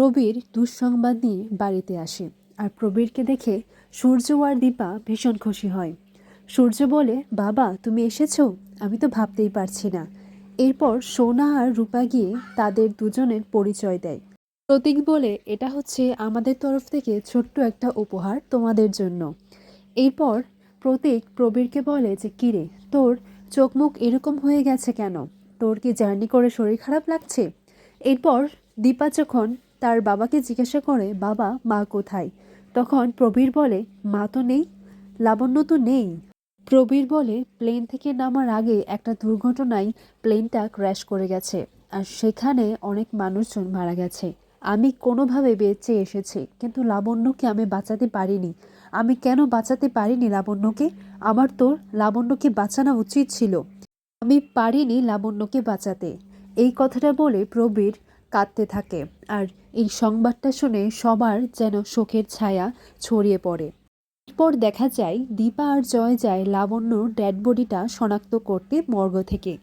প্রবীর দুঃসংবাদ নিয়ে বাড়িতে আসে আর প্রবীরকে দেখে সূর্য আর দীপা ভীষণ খুশি হয়। সূর্য বলে, বাবা, তুমি এসেছ? আমি তো ভাবতেই পারছি না। এরপর সোনা আর রূপা গিয়ে তাদের দুজনের পরিচয় দেয়। প্রতীক বলে, এটা হচ্ছে আমাদের তরফ থেকে ছোট্ট একটা উপহার তোমাদের জন্য। এরপর প্রতীক প্রবীরকে বলে যে, কিরে, তোর চোখ মুখ এরকম হয়ে গেছে কেন? তোর কি জার্নি করে শরীর খারাপ লাগছে? এরপর দীপা যখন তার বাবাকে জিজ্ঞাসা করে, বাবা, মা কোথায়? তখন প্রবীর বলে, মা তো নেই, লাবণ্য তো নেই। প্রবীর বলে, প্লেন থেকে নামার আগে একটা দুর্ঘটনায় প্লেনটা ক্র্যাশ করে গেছে, আর সেখানে অনেক মানুষজন মারা গেছে। আমি কোনোভাবে বেঁচে এসেছি, কিন্তু লাবণ্যকে আমি বাঁচাতে পারিনি। আমি কেন বাঁচাতে পারিনি লাবণ্যকে? আমার তো লাবণ্যকে বাঁচানো উচিত ছিল। আমি পারিনি লাবণ্যকে বাঁচাতে। এই কথাটা বলে প্রবীর কাঁদতে থাকে। আর এই সংবাদটা শুনে সবার যেন শোকের ছায়া ছড়িয়ে পড়ে। এরপর দেখা যায়, দীপা আর জয় যায় লাবণ্যর ড্যাড বডিটা শনাক্ত করতে মর্গ থেকে।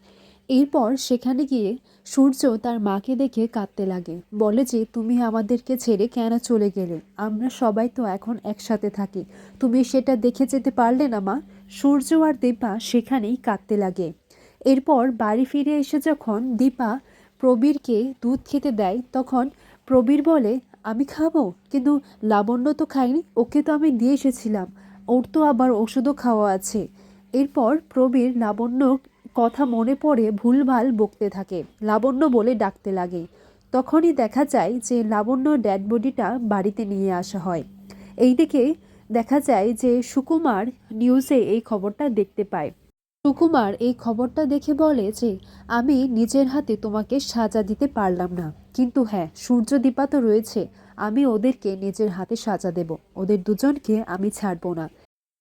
এরপর সেখানে গিয়ে সূর্য তার মাকে দেখে কাঁদতে লাগে। বলে যে, তুমি আমাদেরকে ছেড়ে কেন চলে গেলে? আমরা সবাই তো এখন একসাথে থাকি। তুমি সেটা দেখে যেতে পারলে না, মা? সূর্য আর দীপা সেখানেই কাঁদতে লাগে। এরপর বাড়ি ফিরে এসে যখন দীপা প্রবীরকে দুধ খেতে দেয়, তখন প্রবীর বলে, আমি খাব, কিন্তু লাবণ্য তো খাইনি ওকে তো আমি দিয়ে এসেছিলাম, ওর তো আবার ওষুধও খাওয়া আছে। এরপর প্রবীর লাবণ্য কথা মনে পড়ে ভুলভাল বকতে থাকে। লাবণ্য বলে ডাকতে লাগে। তখনই দেখা যায় যে লাবণ্য ড্যাড বডিটা বাড়িতে নিয়ে আসা হয়। এইদিকে দেখা যায় যে সুকুমার নিউজে এই খবরটা দেখতে পায়। সুকুমার এই খবরটা দেখে বলে যে, আমি নিজের হাতে তোমাকে সাজা দিতে পারলাম না। কিন্তু হ্যাঁ সূর্যদীপা তো রয়েছে। আমি ওদেরকে নিজের হাতে সাজা দেব। ওদের দুজনকে আমি ছাড়বো না।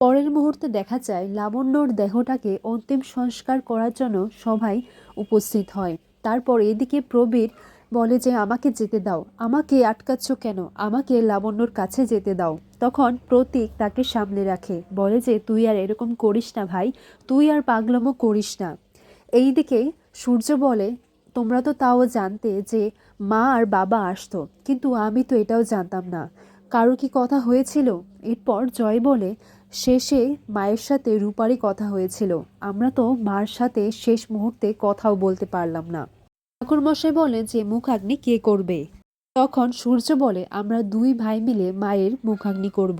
পরের মুহূর্তে দেখা যায়, লাবণ্যর দেহটাকে অন্তিম সংস্কার করার জন্য সবাই উপস্থিত হয়। তারপর এদিকে প্রবীর বলে যে, আমাকে যেতে দাও। আমাকে আটকাচ্ছ কেন? আমাকে লাবণ্যর কাছে যেতে দাও। তখন প্রতীক তাকে সামলে রাখে। বলে যে, তুই আর এরকম করিস না ভাই। তুই আর পাগলামো করিস না। এইদিকে সূর্য বলে, তোমরা তো তাও জানতে যে, মা আর বাবা আসতো। কিন্তু আমি তো এটাও জানতাম না। কারও কি কথা হয়েছিল? এরপর জয় বলে, শেষে মায়ের সাথে রূপারই কথা হয়েছিল। আমরা তো মার সাথে শেষ মুহূর্তে কথাও বলতে পারলাম না। ঠাকুরমশাই বলেন যে, মুখাগ্নি কে করবে? তখন সূর্য বলে, আমরা দুই ভাই মিলে মায়ের মুখাগ্নি করব।